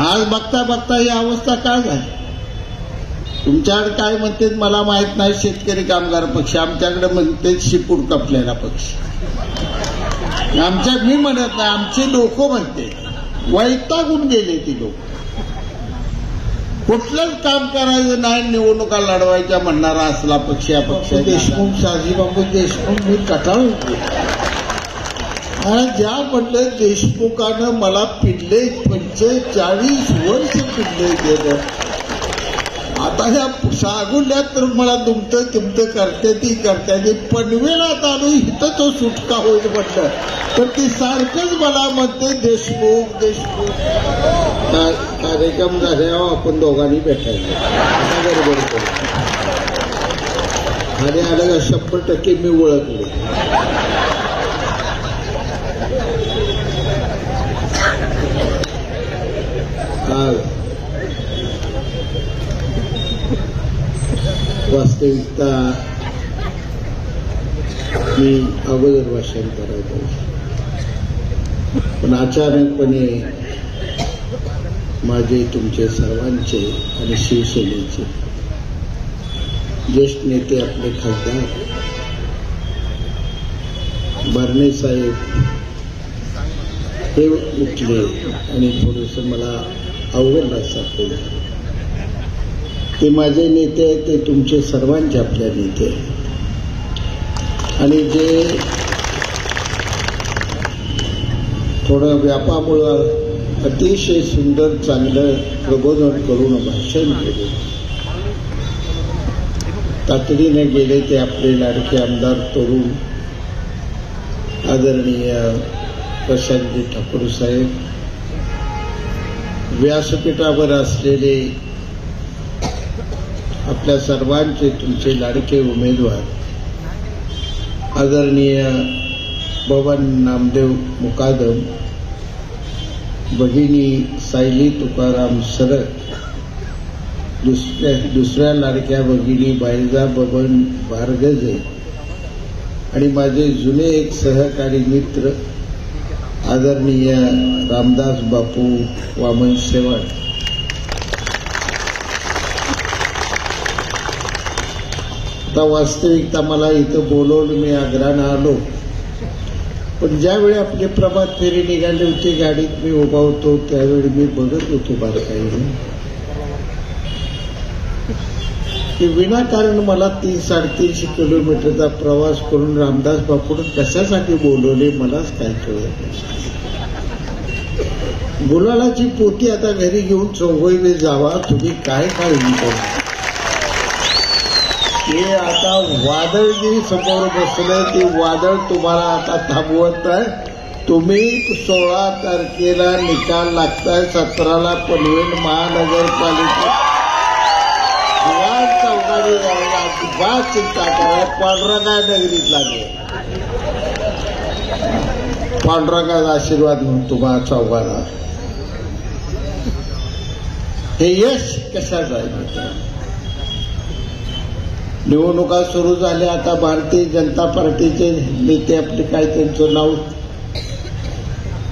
आज बघता बघता ही अवस्था काय झाली? तुमच्याकडे काय म्हणते मला माहीत नाही शेतकरी कामगार पक्ष. आमच्याकडे म्हणते शिपूड कपलेला पक्ष. आमच्या मी म्हणत नाही आमचे लोक म्हणते. वैतागून गेले ती लोक. कुठलंच काम करायचं नाही निवडणुका लढवायच्या म्हणणारा असला पक्ष या पक्ष देशमुख शहाजीबाबू देशमुख मी कटाळ होते आणि ज्या म्हटलं देशमुखानं मला पिडले पंचेचाळीस वर्ष पिडले गेलं. आता ह्या सागुल्यात तर मला दुमतं तिमतं करते ती करते. ती पनवेलात आलो इथं तो सुटका होईल म्हटलं. तर ती सारखंच मला म्हणते देशमुख देशमुख. कार्यक्रम झाल्यावर आपण दोघांनी भेटायचं आता गडबड करू आणि आलं का शंभर टक्के मी ओळखले. हा वास्तविकता मी अगोदर भाषण करायचो. पण अचानकपणे माझे तुमचे सर्वांचे आणि शिवसेनेचे ज्येष्ठ नेते आपले खासदार बारणे साहेब हे उठले आणि थोडस मला अवघड सापडलं ते माझे नेते आहेत ते तुमचे सर्वांचे आपल्या नेते आहेत. आणि जे थोडं व्यापामुळं अतिशय सुंदर चांगलं प्रबोधन करून भाषण केले. तातडीने गेले ते आपले लाडके आमदार तरुण आदरणीय प्रशांतजी ठाकूर साहेब. व्यासपीठावर असलेले आपल्या सर्वांचे तुमचे लाडके उमेदवार आदरणीय भवन नामदेव मुकादम भगिनी सायली तुकाराम सरक दुसऱ्या दुसऱ्या लाडक्या भगिनी बायजा बबन भारगजे आणि माझे जुने एक सहकारी मित्र आदरणीय रामदास बापू वामन शेवाळ आता वास्तविकता मला इथं बोलवलं मी आग्रहानं आलो पण ज्यावेळी आपली प्रभात फेरी निघाली होती गाडीत मी उभा होतो त्यावेळी मी बघत होतो बारकाईने की विनाकारण मला तीन साडेतीनशे किलोमीटरचा प्रवास करून रामदास बापून कशासाठी बोलवले मलाच काय कळत गुलालाची पोती आता घरी घेऊन चौघईने जावा तुम्ही काय काळजी करू हे आता वादळ जे समोर बसलं ते वादळ तुम्हाला आता थांबवत आहे. तुम्ही सोळा तारखेला निकाल लागताय सतराला पनवेल महानगरपालिका निवांत अजिबात चिंता करा पांडुरंगा नगरीत लागले पांडुरंगाचा आशीर्वाद म्हणून तुम्हाला चौघाला हे यश कशाचं आहे? निवडणुका सुरू झाल्या आता भारतीय जनता पार्टीचे नेते आपले काय त्यांचं नाव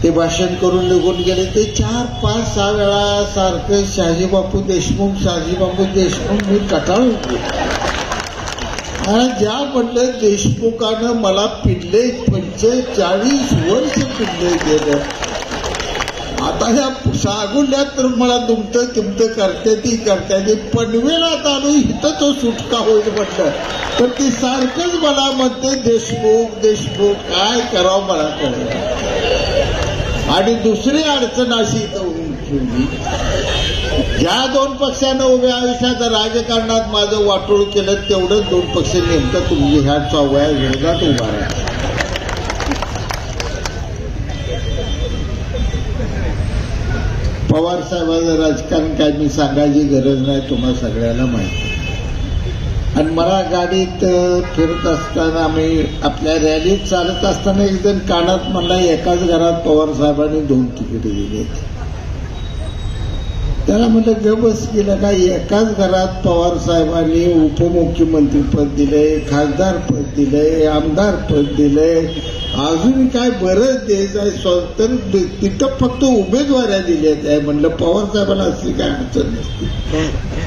ते भाषण करून निघून गेले. ते चार पाच सहा वेळा सारखं शहाजीबापू देशमुख शहाजीबापू देशमुख मी कटाळ आणि ज्या म्हटलं देशमुखानं मला पिल्ले पंचेचाळीस वर्ष पिल्ले गेलं. आता ह्या सागुल्यात तर मला दुमतं तिमतं करते ती करते. ती पनवेलात आलो इथं तो सुटका होईल म्हटलं. तर ती सारखंच मला म्हणते देशमुख देशमुख काय करावं मला कळलं आणि दुसरी अडचण अशी इथं ठेवली. ज्या दोन पक्षानं उभ्या आयुष्यात राजकारणात माझं वाटोळ केलं तेवढंच दोन पक्ष नेमकं तुम्ही ह्या चौव्या विरोधात उभा राहा पवार साहेबांचं राजकारण काय मी सांगायची गरज नाही तुम्हाला सगळ्याला माहिती. आणि मला गाडीत फिरत असताना आम्ही आपल्या रॅलीत चालत असताना एक जण कानात म्हणला एकाच घरात पवार साहेबांनी दोन तिकीट दिली त्याला म्हटलं गबस गेलं का? एकाच घरात पवार साहेबांनी उपमुख्यमंत्री पद दिले खासदार पद दिले आमदार पद दिले अजून काय बरंच द्यायचं आहे? तर तिथं फक्त उमेदवाऱ्या दिल्या आहे. म्हणलं पवार साहेबांना असली काय अडचण नसते.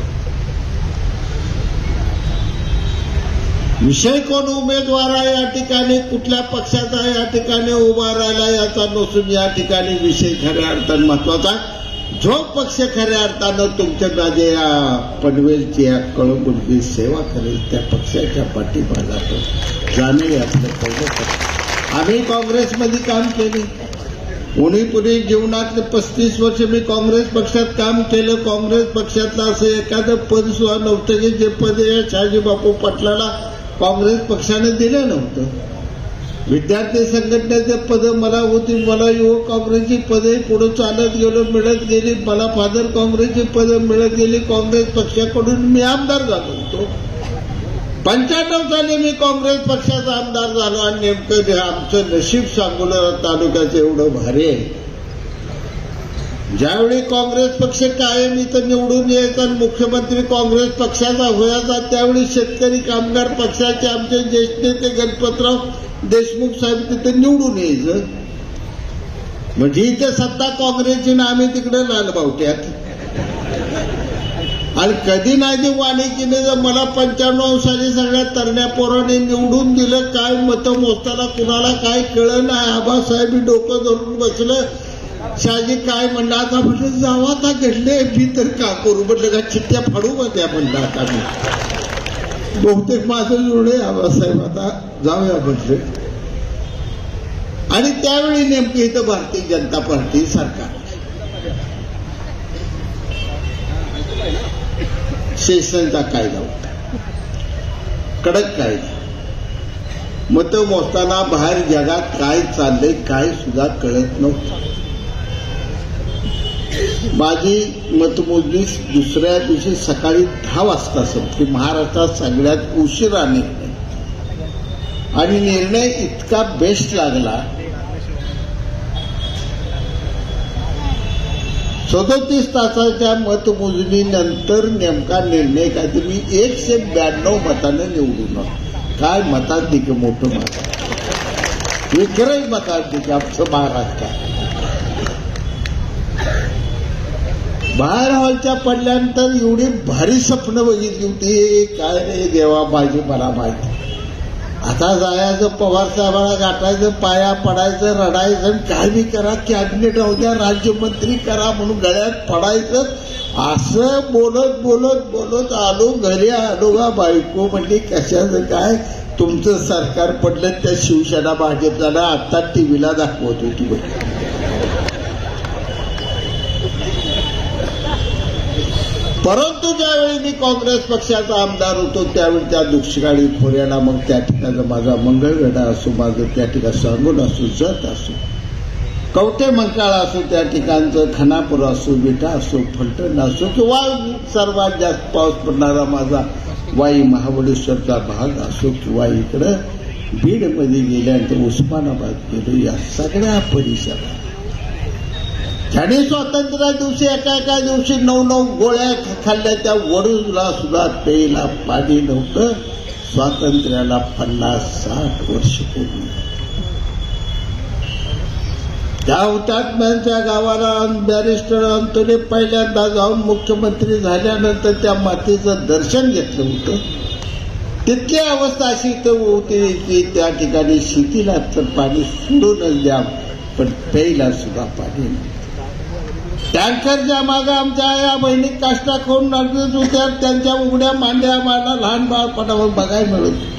विषय कोण उमेदवार आहे या ठिकाणी? कुठल्या पक्षाचा या ठिकाणी? उभा राहिला याचा नसून या ठिकाणी विषय खऱ्या अर्थानं महत्त्वाचा जो पक्ष खऱ्या अर्थानं तुमच्या माझ्या या पनवेलची या कळंबुलची सेवा करेल त्या पक्षाच्या पाठिंबा जातो. जाणे आपलं पहिलं आम्ही काँग्रेसमध्ये काम केले. उणी पुणे जीवनातले पस्तीस वर्ष मी काँग्रेस पक्षात काम केलं. काँग्रेस पक्षातलं असं एखादं पद सुद्धा नव्हतं की जे पद या शहाजी बापू पाटलाला काँग्रेस पक्षाने दिलं नव्हतं. विद्यार्थी संघटनेचे पद मला होती मला युवक काँग्रेसची पदे पुढे चालत गेलो मिळत गेली. मला फादर काँग्रेसची पदं मिळत गेली. काँग्रेस पक्षाकडून मी आमदार झालो होतो. पंच्याण्णव साली मी काँग्रेस पक्षाचा आमदार झालो आणि नेमकं आमचं नशीब सांगोला तालुक्याचं एवढं भारी आहे. ज्यावेळी काँग्रेस पक्ष कायम इथं निवडून यायचा मुख्यमंत्री काँग्रेस पक्षाचा व्हायचा त्यावेळी शेतकरी कामगार पक्षाचे आमचे ज्येष्ठ नेते गणपतराव देशमुख साहेब तिथे निवडून यायचं. म्हणजे इथे सत्ता काँग्रेसची ना आम्ही तिकडे लालबावट्यात आणि कधी नाही ती वाणिकीने जर मला पंच्याण्णव साली सगळ्या तरण्या पोराने निवडून दिलं काय मतं मोजताना कुणाला काय कळलं नाही? आबासाहेब डोकं धरून बसलं शहाजी काय म्हणला? आता म्हटलं जावा आता घडले मी तर का करू? म्हटलं का चिठ्ठ्या फाडू का त्या म्हणलं आता मी? बहुतेक माझं जुळे आबासाहेब. आता जाऊया म्हटले. आणि त्यावेळी नेमकी इथं भारतीय जनता पार्टी सरकार. सेशनचा कायदा होता. कडक कायदा. मतं मोजताना बाहेर जगात काय चाललंय काय सुद्धा कळत नव्हतं. माझी मतमोजणी दुसऱ्या दिवशी सकाळी दहा वाजता संपली महाराष्ट्रात सगळ्यात उशिरा निर्णय. आणि निर्णय इतका बेस्ट लागला. सदोतीस तासाच्या मतमोजणीनंतर नेमका निर्णय काय तर मी एकशे ब्याण्णव मतानं निवडून काय मताधिक मोठं मत? विक्रय मताधिक आमचं महाराष्ट्रात बाहेर हॉलच्या पडल्यानंतर एवढी भारी स्वप्न बघितली होती काय नाही देवा माझी मला माहिती. आता जायचं पवार साहेबाला गाठायचं पाया पडायचं रडायचं आणि काय बी करा कॅबिनेट राहू द्या राज्यमंत्री करा म्हणून गळ्यात पडायचं. असं बोलत बोलत बोलत आलो घरी आलो का बायको म्हणजे कशाचं काय? तुमचं सरकार पडलं त्या शिवसेना भाजपला टी व्हीला दाखवत होती बघ परंतु ज्यावेळी मी काँग्रेस पक्षाचा आमदार होतो त्यावेळी त्या दुष्काळी खोऱ्याला मग त्या ठिकाणचा माझा मंगळवेढा असो माझं त्या ठिकाणी सांगून असो जत असो कवटे मंकाळा असो त्या ठिकाणचं खानापूर असो विटा असो फलटण असो किंवा सर्वात जास्त पाऊस पडणारा माझा वाई महाबळेश्वरचा भाग असो किंवा इकडं बीडमध्ये गेल्यानंतर उस्मानाबाद गेलो या सगळ्या परिसरात. त्याने स्वातंत्र्या दिवशी एका एका दिवशी नऊ नऊ गोळ्या खाल्ल्या त्या वडूला सुद्धा प्यायला पाणी नव्हतं. स्वातंत्र्याला पन्नास साठ वर्ष पूर्ण. त्या हुतात्म्यांच्या गावाला बॅरिस्टर अंतोने पहिल्यांदा जाऊन मुख्यमंत्री झाल्यानंतर त्या मातीचं दर्शन घेतलं होतं. तिथली अवस्था अशी तर होती की त्या ठिकाणी शेतीला तर पाणी सोडूनच द्या पण प्यायला सुद्धा पाणी नव्हतं. टँकरच्या मागे आमच्या या बहिणी काष्टा खाऊन लागत होत्या त्यांच्या उघड्या मांड्या मला लहान बाळपणावर बघायला मिळत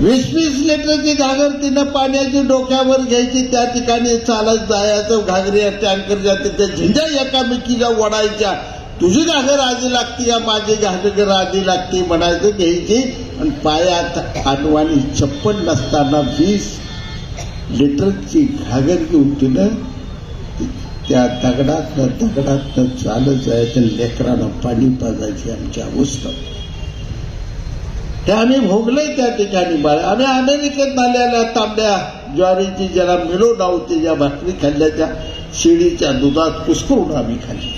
वीस वीस लिटरची घागर तिनं पाण्याची डोक्यावर घ्यायची. त्या ठिकाणी चालत जायचं. घागरी टँकरच्या तिथे झिंजा एकामेकीच्या वडायच्या तुझी घागर आधी लागती या माझी घागर आधी लागती म्हणायचं घ्यायची. आणि पायात आणवानी छप्पन नसताना वीस लिटरची घागर घेऊन तिनं त्या दगडातनं दगडातनं चालत जायचं लेकरानं पाणी पाजायची आमची अवस्था. हे आम्ही भोगलंय त्या ठिकाणी बाळा. आम्ही अमेरिकेत आलेल्या तांब्या ज्वारीची ज्याला मिळवून होती ज्या भाकरी खाल्ल्या त्या शिडीच्या दुधात कुसकरून आम्ही खाल्ली.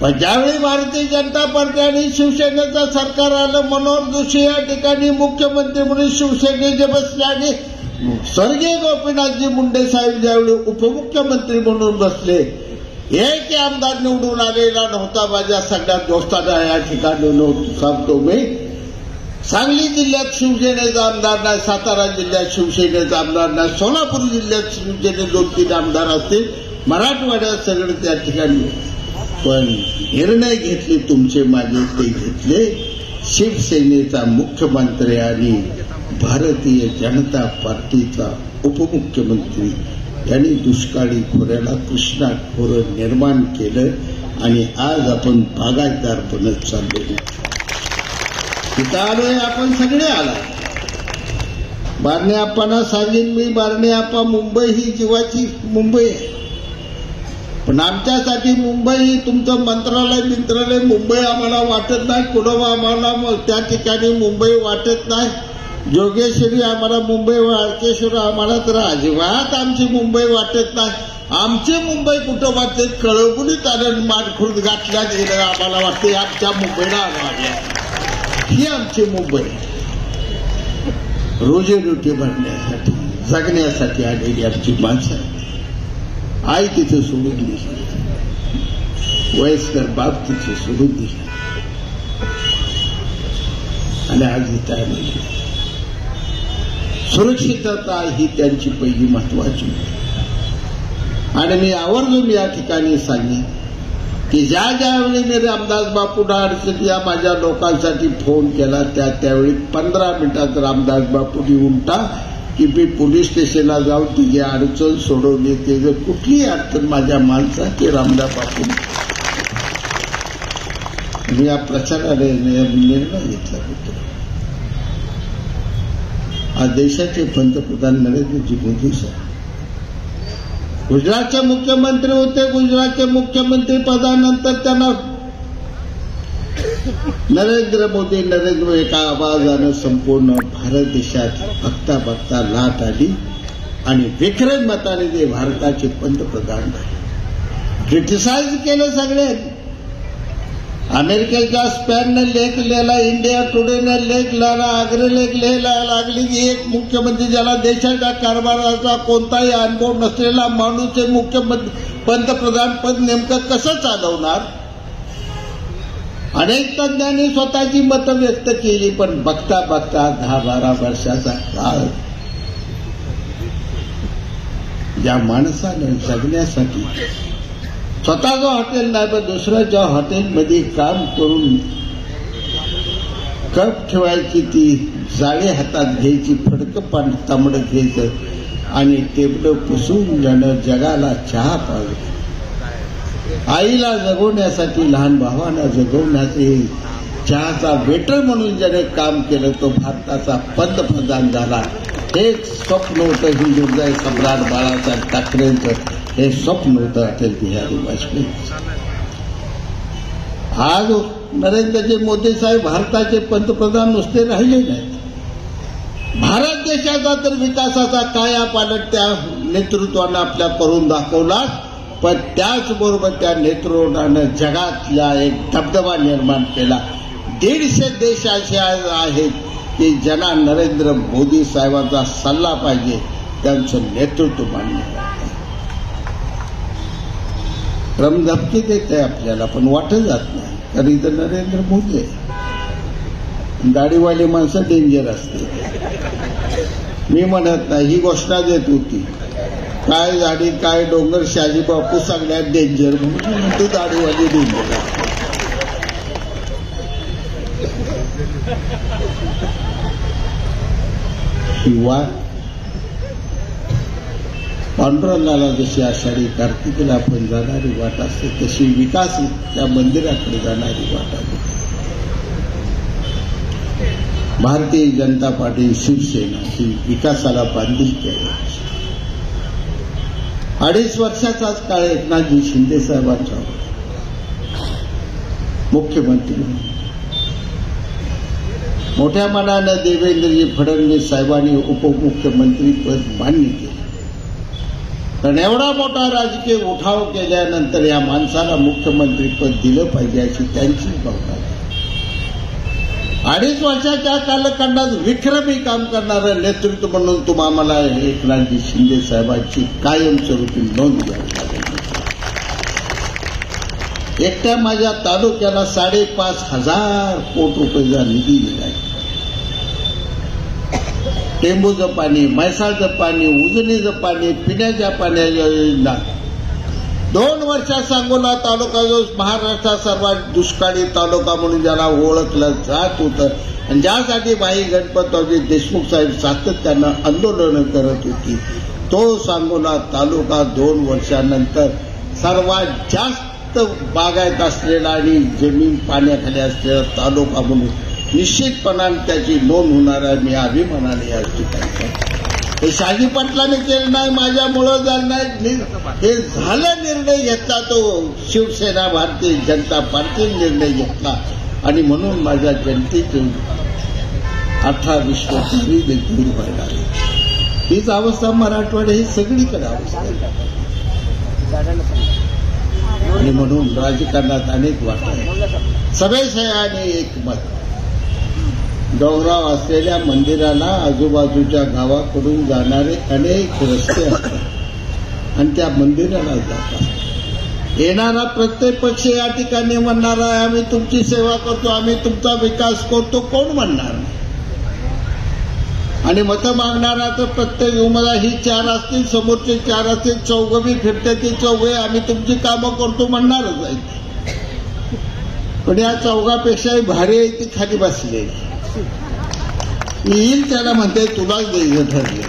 पण ज्यावेळी भारतीय जनता पार्टी आणि शिवसेनेचं सरकार आलं मनोहर जोशी या ठिकाणी मुख्यमंत्री म्हणून शिवसेनेचे बसले आणि स्वर्गीय गोपीनाथजी मुंडे साहेब ज्यावेळी उपमुख्यमंत्री म्हणून बसले एक आमदार निवडून आलेला नव्हता. माझ्या सगळ्यात दोस्तांना या ठिकाणी नव्हतं सांगतो मी. सांगली जिल्ह्यात शिवसेनेचा आमदार नाही सातारा जिल्ह्यात शिवसेनेचा आमदार नाही सोलापूर जिल्ह्यात शिवसेने दोन तीन आमदार असतील. मराठवाड्यात सगळे त्या ठिकाणी पण निर्णय घेतले तुमचे माझे ते घेतले. शिवसेनेचा मुख्यमंत्री आणि भारतीय जनता पार्टीचा उपमुख्यमंत्री यांनी दुष्काळी खोऱ्याला कृष्णा खोरं निर्माण केलं आणि आज आपण बागायतदार बनत चाललेलो तिथं आलोय आपण सगळे आला. बारणे आपांना सांगेन मी बारणे मुंबई ही जीवाची मुंबई आहे. पण आमच्यासाठी मुंबई तुमचं मंत्रालय मित्रालय मुंबई आम्हाला वाटत नाही कुडवा आम्हाला मग त्या ठिकाणी मुंबई वाटत नाही. जोगेश्वरी आम्हाला मुंबई वाळकेश्वर आम्हाला तर अजिबात आमची मुंबई वाटत नाही. आमची मुंबई कुठं वाटते? कळवुनीत आलं मानखुर्द घातल्या गेलं आम्हाला वाटते आमच्या मुंबईला आम्हाला. ही आमची मुंबई. रोजीरोटी भरण्यासाठी जगण्यासाठी आलेली आमची माणसं. आई तिथे सोडून दिली. वयस्कर बाप तिथे सोडून दिला. आणि आज इथं आलेली. सुरक्षितता ही त्यांची पहिली महत्वाची होती आणि मी आवर्जून या ठिकाणी सांगेन की ज्या ज्यावेळी मी रामदास बापूंना अडचण या माझ्या लोकांसाठी फोन केला त्या त्यावेळी पंधरा मिनिटात रामदास बापूनी उमटा की मी पोलीस स्टेशनला जाऊन तिची अडचण सोडवली ते जर कुठलीही अडचण माझ्या माणसाची रामदास बापू मी या प्रचाराने निर्णय घेतला होता. आज देशाचे पंतप्रधान नरेंद्रजी मोदी साहेब गुजरातचे मुख्यमंत्री होते गुजरातचे मुख्यमंत्री पदानंतर त्यांना नरेंद्र मोदी नरेंद्र एका आवाजानं संपूर्ण भारत देशात बघता बघता लाट आली आणि विक्रम मताने ते भारताचे पंतप्रधान झाले. क्रिटिसाइज केलं सगळ्यांनी. अमेरिकेच्या स्पॅनने लेख लिहिला इंडिया टुडेने लेख लिहिला अग्रलेख लिहायला लागली की एक मुख्यमंत्री ज्याला देशाच्या कारभाराचा कोणताही अनुभव नसलेला माणूस हे मुख्यमंत्री पंतप्रधान पद नेमकं कसं चालवणार? अनेक तज्ञांनी स्वतःची मतं व्यक्त केली पण बघता बघता दहा बारा वर्षाचा काळ या माणसानं जगण्यासाठी स्वतःचं हॉटेल नाही पण दुसऱ्याच्या हॉटेलमध्ये काम करून कप ठेवायची ती जाळी हातात घ्यायची फडकं पान तांबडं घ्यायचं आणि टेबल पुसून ज्यानं जगाला चहा पाहिजे आईला जगवण्यासाठी लहान भावांना जगवण्याचे चहाचा वेटर म्हणून ज्याने काम केलं तो भारताचा पंतप्रधान झाला. हे स्वप्न होतं हिंदुजाई सम्राट बाळासाहेब ठाकरेंचं. हे स्वप्न होतं अटल बिहारी वाजपेयी आज नरेंद्रजी मोदी साहेब भारताचे पंतप्रधान नुसते राहिले नाहीत. भारत देशाचा तर विकासाचा काया पालट त्या नेतृत्वानं आपल्या करून दाखवला पण त्याचबरोबर त्या नेतृत्वानं जगातला एक धबधबा निर्माण केला. दीडशे देश असे आहेत की ज्यांना नरेंद्र मोदी साहेबांचा सल्ला पाहिजे त्यांचं नेतृत्व मान्य क्रम रमधपकी देत आहे आपल्याला पण वाटत जात नाही. कारण इथं नरेंद्र मोदी आहे. गाडीवाली माणसं डेंजर असते. मी म्हणत नाही ही घोषणा देत होती. काय झाडी काय डोंगर शाजी बापू सगळ्यात डेंजर म्हणून म्हणतो दाढीवाली डेंजर किंवा पांडुरंगाला जशी आषाढी कार्तिकीला आपण जाणारी वाट असते तशी विकास त्या मंदिराकडे जाणारी वाट आहे भारतीय जनता पार्टी शिवसेना ही विकासाला बांधिलकी आहे. अडीच वर्षाचाच काळ एकनाथजी शिंदे साहेबांचा. मुख्यमंत्री. मोठ्या मनानं देवेंद्रजी फडणवीस साहेबांनी उपमुख्यमंत्री पद मान्य केले. कारण एवढा मोठा राजकीय उठाव केल्यानंतर या माणसाला मुख्यमंत्रीपद दिलं पाहिजे अशी त्यांची भावना अडीच वर्षाच्या कालखंडात विक्रमी काम करणारं नेतृत्व म्हणून तुम्हाला एकनाथजी शिंदे साहेबांची कायमस्वरूपी नोंद घ्यावी लागेल एकट्या माझ्या तालुक्याला साडेपाच हजार कोटी रुपयेचा निधी दिलाय टेंबूचं पाणी म्हैसाळचं पाणी उजनीचं पाणी पिण्याच्या पाण्याच्या योजना. दोन वर्षात सांगोला तालुका जो महाराष्ट्रात सर्वात दुष्काळी तालुका म्हणून ज्याला ओळखलं जात होतं आणि ज्यासाठी भाई गणपतरावजी देशमुख साहेब सातत्यानं आंदोलनं करत होती तो सांगोला तालुका दोन वर्षानंतर सर्वात जास्त बागायत असलेला आणि जमीन पाण्याखाली असलेला तालुका म्हणून निश्चितपणाने त्याची नोंद होणार आहे मी अभिमानाने या ठिकाणी हे शाजी पाटलाने केलं नाही माझ्यामुळं झालं नाही. हे झालं निर्णय घेतला तो शिवसेना भारतीय जनता पार्टीने निर्णय घेतला. आणि म्हणून माझ्या जनतेतून अठरा विश्व देखील व्हायला हीच अवस्था मराठवाडा ही सगळीकडे अवस्था आणि म्हणून राजकारणात अनेक वाटा आहेत. सगळे आणि एक मत डोंगराव असलेल्या मंदिराला आजूबाजूच्या गावाकडून जाणारे अनेक रस्ते असतात. आणि त्या मंदिराला जातात. येणारा प्रत्येक पक्ष या ठिकाणी म्हणणार आहे आम्ही तुमची सेवा करतो आम्ही तुमचा विकास करतो. कोण म्हणणार नाही? आणि मतं मागणारा तर प्रत्येक उमेदवार ही चार असतील समोरचे चार असतील चौघ बी फिरते चौघे आम्ही तुमची कामं करतो म्हणणारच आहे. पण या चौघापेक्षाही भारी आहे ती खाली बसलेली. येईल त्याला म्हणते तुलाच द्यायचं ठरले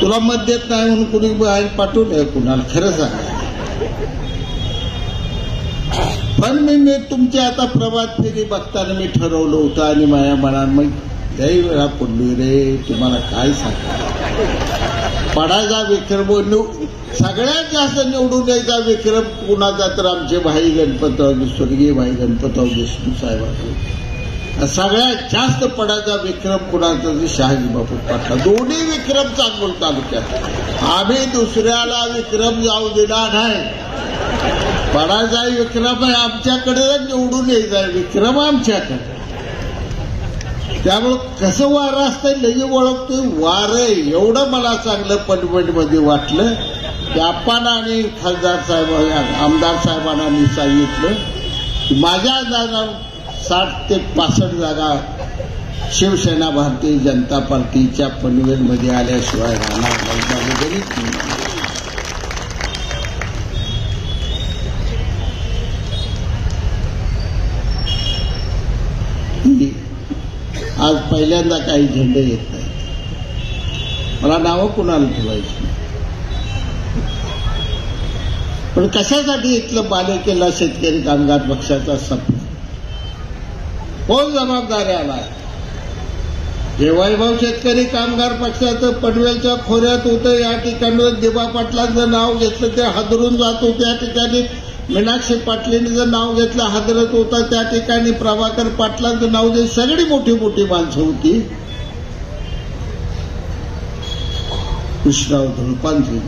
तुला मत देत नाही म्हणून कुणी बाहेर पाठवू नये कुणाला खरं सांगा. पण मी मी तुमची आता प्रभात फेरी बघताना मी ठरवलं होतं आणि माझ्या मनात मग लई वेळा पडलोय रे तुम्हाला काय सांगा. पडायचा विक्रम सगळ्यात जास्त निवडून द्यायचा विक्रम कुणाचा तर आमचे भाई गणपतराव स्वर्गीय भाई गणपतराव देशमुख साहेबांचे सगळ्यात जास्त पडायचा विक्रम कुणाचा शहाजी बापू पाटला. दोन्ही विक्रम चांगोल तालुक्यात. आम्ही दुसऱ्याला विक्रम जाऊ दिला नाही. पडायचा विक्रम आहे आमच्याकडे निवडून यायचा विक्रम आमच्याकडे. त्यामुळं कसं वारं असतं लगे ओळखतोय. वारं एवढं मला चांगलं पटपटमध्ये वाटलं. की आपण आणि खासदार साहेब आमदार साहेबांना मी सांगितलं. की माझ्या जागा साठ ते पासष्ट जागा शिवसेना भारतीय जनता पार्टीच्या पनवेलमध्ये आल्याशिवाय राहणार नाही. म्हणजे आज पहिल्यांदा काही झेंडे येत नाहीत. मला नावं कुणाला ठेवायची? पण कशासाठी इथलं बाले केला शेतकरी कामगार पक्षाचा सपना कोण जबाबदाऱ्याला आहे जे वैभव शेतकरी कामगार पक्षाचं पनवेलच्या खोऱ्यात होतं या ठिकाणी दिबा पाटलांचं नाव घेतलं ते हादरून जात होते त्या ठिकाणी मीनाक्षी पाटलीने जर नाव घेतलं हादरत होता त्या ठिकाणी प्रभाकर पाटलांचं नाव घेत सगळी मोठी मोठी माणसं होती. कृष्णराव धुळपांची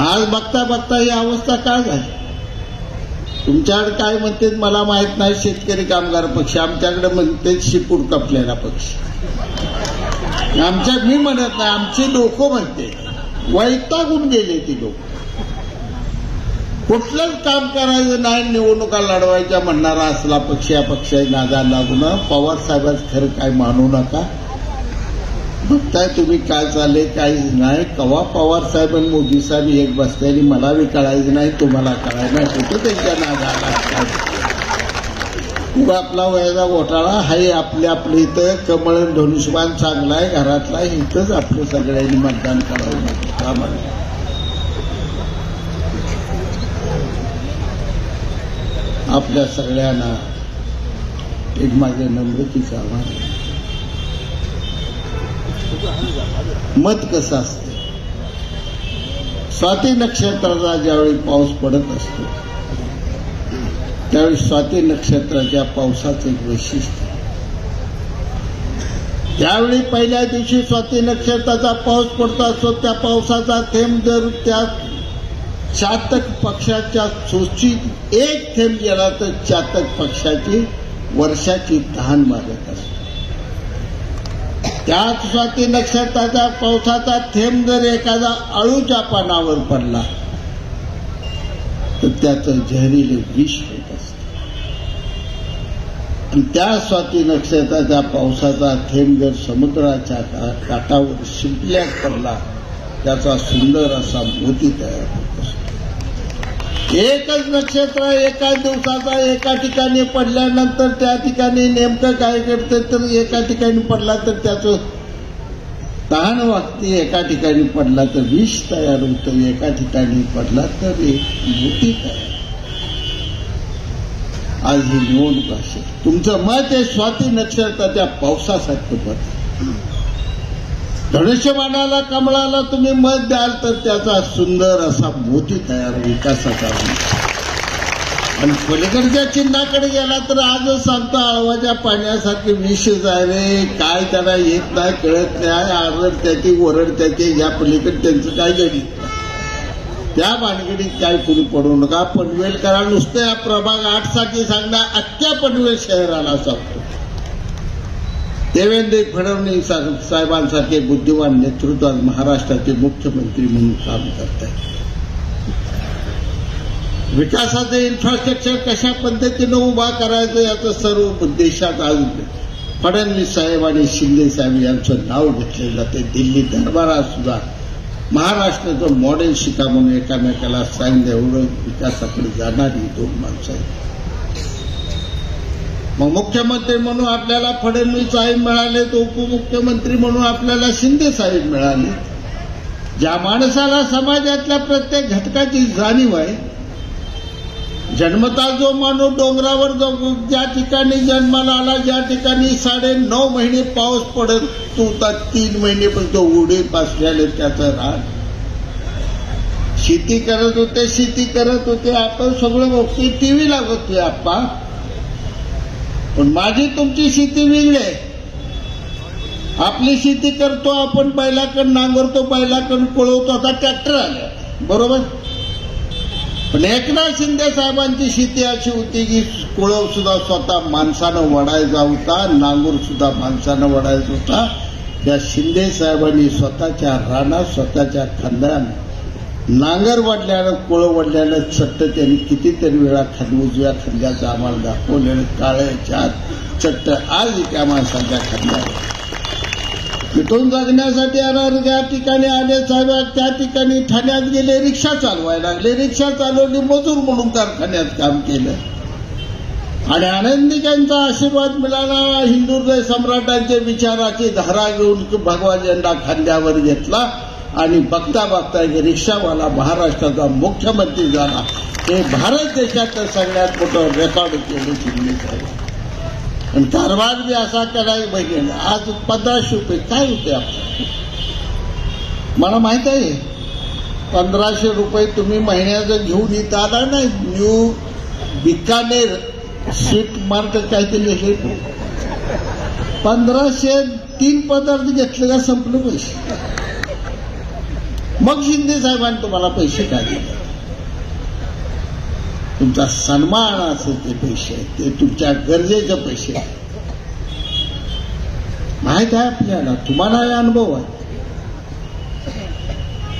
आज बघता बघता ही अवस्था काय झाली? तुमच्याकडे काय म्हणते मला माहीत नाही शेतकरी कामगार पक्ष. आमच्याकडे म्हणते शिपूर कपलेला पक्ष. आमच्या मी म्हणत नाही आमची लोक म्हणते वैतागून गेले ती लोक. कुठलंच काम करायचं नाही निवडणुका लढवायच्या म्हणणारा असला पक्ष या पक्ष नादा लागून पवार साहेबांच खरं काय मानू नका. बघताय तुम्ही काय चालले काय नाही. कवा पवार साहेब आणि मोदी साहेब एक बसलेली मला बी कळायचं नाही तुम्हाला कळायचं नाही. कुठं त्यांच्या नादाला आपला वयाचा घोटाळा हाय आपल्या आपल्या इथं. कमळ धनुष्यबाण चांगला आहे घरातला इथंच आपलं सगळ्यांनी मतदान करावं लागतं म्हणलं आपल्या सगळ्यांना एक माझ्या नम्रतेचं आव्हान आहे. मत कसं असतं? स्वाती नक्षत्राचा ज्यावेळी पाऊस पडत असतो त्यावेळी स्वाती नक्षत्राच्या पावसाचं एक वैशिष्ट्य. त्यावेळी पहिल्या दिवशी स्वाती नक्षत्राचा पाऊस पडतो असतो त्या पावसाचा थेंब जर त्या चातक पक्षाच्या चोचीत एक थेंब गेला तर चातक पक्षाची वर्षाची तहान मारत असते. त्याच स्वाती नक्षत्राचा पावसाचा थेंब जर एखादा अळूच्या पानावर पडला तर त्याचं झहरीले विष होत असत. आणि त्या स्वाती नक्षत्राच्या पावसाचा थेंब जर समुद्राच्या काठावर शिंपल्यात पडला त्याचा सुंदर असा मोती तयार होत असतो. एकच नक्षत्र एका दिवसाचा एका ठिकाणी पडल्यानंतर त्या ठिकाणी नेमकं काय करते तर एका ठिकाणी पडला तर त्याचं तहान वागते एका ठिकाणी पडला तर विष तयार होतं एका ठिकाणी पडला तर एक मोठी तयार आज ही निवडणूक असेल तुमचं मत आहे स्वाती नक्षत्राच्या पावसासारखं मत धनुष्यबाणाला कमळाला तुम्ही मत द्याल तर त्याचा सुंदर असा मोती तयार विकासाचा आणि पलीकडच्या चिन्हाकडे गेला तर आजच सांगतो आळवाच्या पाण्यासारखे विष आहे रे काय त्याला येत नाही कळत नाही आरड त्याची ओरड त्याची या पलीकडे त्यांचं काय गणित त्या भानगडीत काय कुणी पडू नका पनवेलकरा नुसते नुसतं या प्रभाग आठसाठी सांगणार अख्ख्या पनवेल शहराला सांगतो. देवेंद्र फडणवीस साहेबांसारखे बुद्धिवान नेतृत्व आज महाराष्ट्राचे मुख्यमंत्री म्हणून काम करत आहेत. विकासाचं इन्फ्रास्ट्रक्चर कशा पद्धतीनं उभा करायचं याचं सर्व देशात आज फडणवीस साहेब आणि शिंदे साहेब यांचं नाव घेतलेलं जाते. दिल्ली दरबारात सुद्धा महाराष्ट्राचं मॉडेल शिका म्हणून एकामेकाला सांगितलं एवढं विकासाकडे जाणारी दोन माणसं आहेत. मग मुख्यमंत्री म्हणून आपल्याला फडणवीस साहेब मिळाले तर उपमुख्यमंत्री म्हणून आपल्याला शिंदे साहेब मिळाले. ज्या माणसाला समाजातल्या प्रत्येक घटकाची जाणीव आहे जन्मता जो माणूस डोंगरावर जो ज्या ठिकाणी जन्माला आला ज्या ठिकाणी साडे नऊ महिने पाऊस पडत होता तीन महिने पण तो उडे पासल्याले त्याचं रान. शेती करत होते शेती करत होते आपण सगळं बघतोय टीव्हीला लागतोय आप्पा. पण माझी तुमची शेती वेगळी आहे. आपली शेती करतो आपण बैलाकडं नांगरतो बैलाकडून पळवतो आता ट्रॅक्टर आले. बरोबर? पण एकनाथ शिंदे साहेबांची शेती अशी होती की कुळव सुद्धा स्वतः माणसानं वडायचा होता नांगूर सुद्धा माणसानं वडायचा होता. त्या शिंदे साहेबांनी स्वतःच्या रानात स्वतःच्या खांद्यानं नांगर वाढल्यानं कोळं वाढल्यानं चट्ट त्यांनी कितीतरी वेळा खाली उजव्या खांद्याचं आम्हाला दाखवलेलं काळ्याच्या चट्ट आज त्या माणसाच्या खांद्यावर तिथून जगण्यासाठी या ज्या ठिकाणी आले साहेब त्या ठिकाणी ठाण्यात गेले रिक्षा चालवायला लागले. रिक्षा चालवली मजूर म्हणून कारखान्यात काम केलं. आणि आनंदिकांचा आशीर्वाद मिळाला. हिंदू हृदय सम्राटांचे विचाराची धारा घेऊन भगवा झेंडा खांद्यावर घेतला. आणि बघता बघता एक रिक्षावाला महाराष्ट्राचा मुख्यमंत्री झाला. हे भारत देशातलं सगळ्यात मोठं रेकॉर्ड केलं शिंदे साहेब आणि कारभार बी असा करायला बहिणीने आज पंधराशे रुपये काय होते आपल्याला? मला माहीत आहे. पंधराशे रुपये तुम्ही महिन्याचं घेऊन येत आला नाही. न्यू बिकानेर स्वीट मार्क काहीतरी हे पंधराशे तीन पदार्थ घेतले का संपलं पैसे. मग शिंदे साहेबांनी तुम्हाला पैसे काय दिले? तुमचा सन्मान असे ते पैसे ते तुमच्या गरजेचे पैसे. माहीत आहे आपल्याला? तुम्हाला हे अनुभव आहे.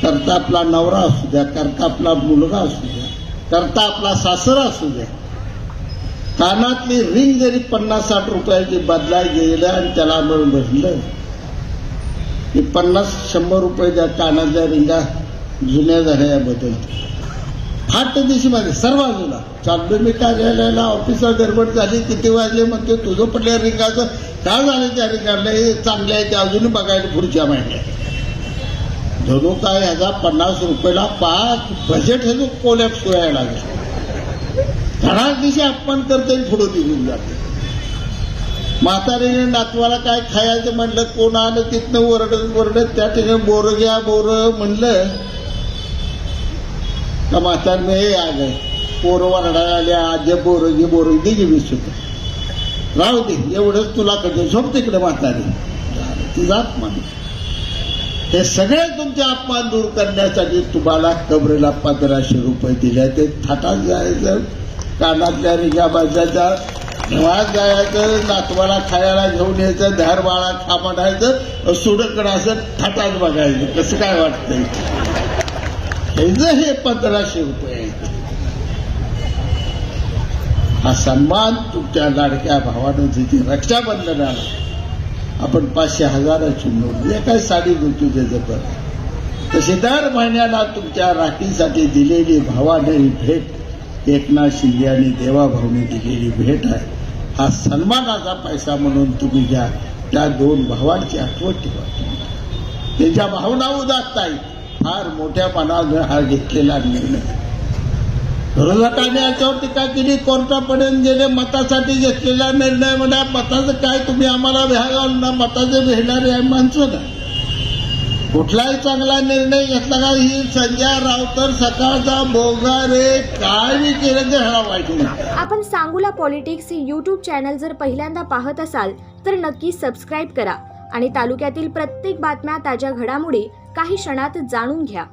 करता आपला नवरा असू द्या करता आपला मुलगा असू द्या करता आपला सासरा असू द्या. कानातली रिंग जरी पन्नास साठ रुपयाची बदलाय गेलं आणि त्याला मिळून भरलं की पन्नास शंभर रुपये त्या कानाच्या रिंगा जुन्या झाल्या बदलतात फाट दिवशी माझे सर्व बाजूला. चाललो मी कार्यालयाला ऑफिसला गडबड झाली किती वाजले म्हणते तुझं पडल्या रिंगाचं काय झालं त्या रिंगाला हे चांगले आहे ते अजून बघायला पुढच्या महिन्यात. धनु काय ह्याचा पन्नास रुपयाला पाच बजेट ह्याचं कोलॅप्स व्हायला लागला. घरात दिवशी अपमान करते आणि पुढं निघून जाते. म्हातारीने नातवाला काय खायचं म्हणलं कोण आलं तिथनं ओरडत ओरडत त्या ठिकाणी बोर घ्या बोर म्हणलं. का म्हातारीने हे आलं पोरं वरडा आले आज बोर घे बोर दे घे वीस राहू दे एवढंच तुला कडे झोप तिकडे म्हातारी. जात अपमान हे सगळे तुमचे अपमान दूर करण्यासाठी तुम्हाला कबरेला पंधराशे रुपये दिले ते थाटात जायचं कानातल्या रिगा बाजायचा निवास जायचं नातवाला खायला घेऊन यायचं धार बाळा खा म्हणायचं सुडकडं असं थाटात बघायचं. कसं काय वाटतंय? हे हे पंधराशे रुपये हा सन्मान तुमच्या लाडक्या भावानं जिथे रक्षाबंधनाला आपण पाचशे हजाराची नोट जे काय साडी घेतो त्याचं पण तसे दर महिन्याला तुमच्या राखीसाठी दिलेली भावाने भेट एकनाथ शिंदे आणि देवाभाऊने दिलेली भेट आहे. हा सन्मानाचा पैसा म्हणून तुम्ही घ्या. त्या दोन भावांची आठवण ठेवा त्यांच्या भावना उदासताय फार मोठ्या मनानं हा घेतलेला निर्णय. विरोधकांनी याच्यावर टीका केली कोर्टापर्यंत गेले मतासाठी घेतलेला निर्णय म्हणा मताचं काय तुम्ही आम्हाला घाल ना मताचे भेटणारे आहे माणसं ना कुठलाही चांगला निर्णय घेतला का ही संजय रावतर सकाळचा बोगारे काय केलं ते हळा आपण सांगूला पॉलिटिक्स हे यूट्यूब चॅनल जर पहिल्यांदा पाहत असाल तर नक्की सबस्क्राईब करा. आणि तालुक्यातील प्रत्येक बातम्या ताज्या घडामोडी काही क्षणात जाणून घ्या.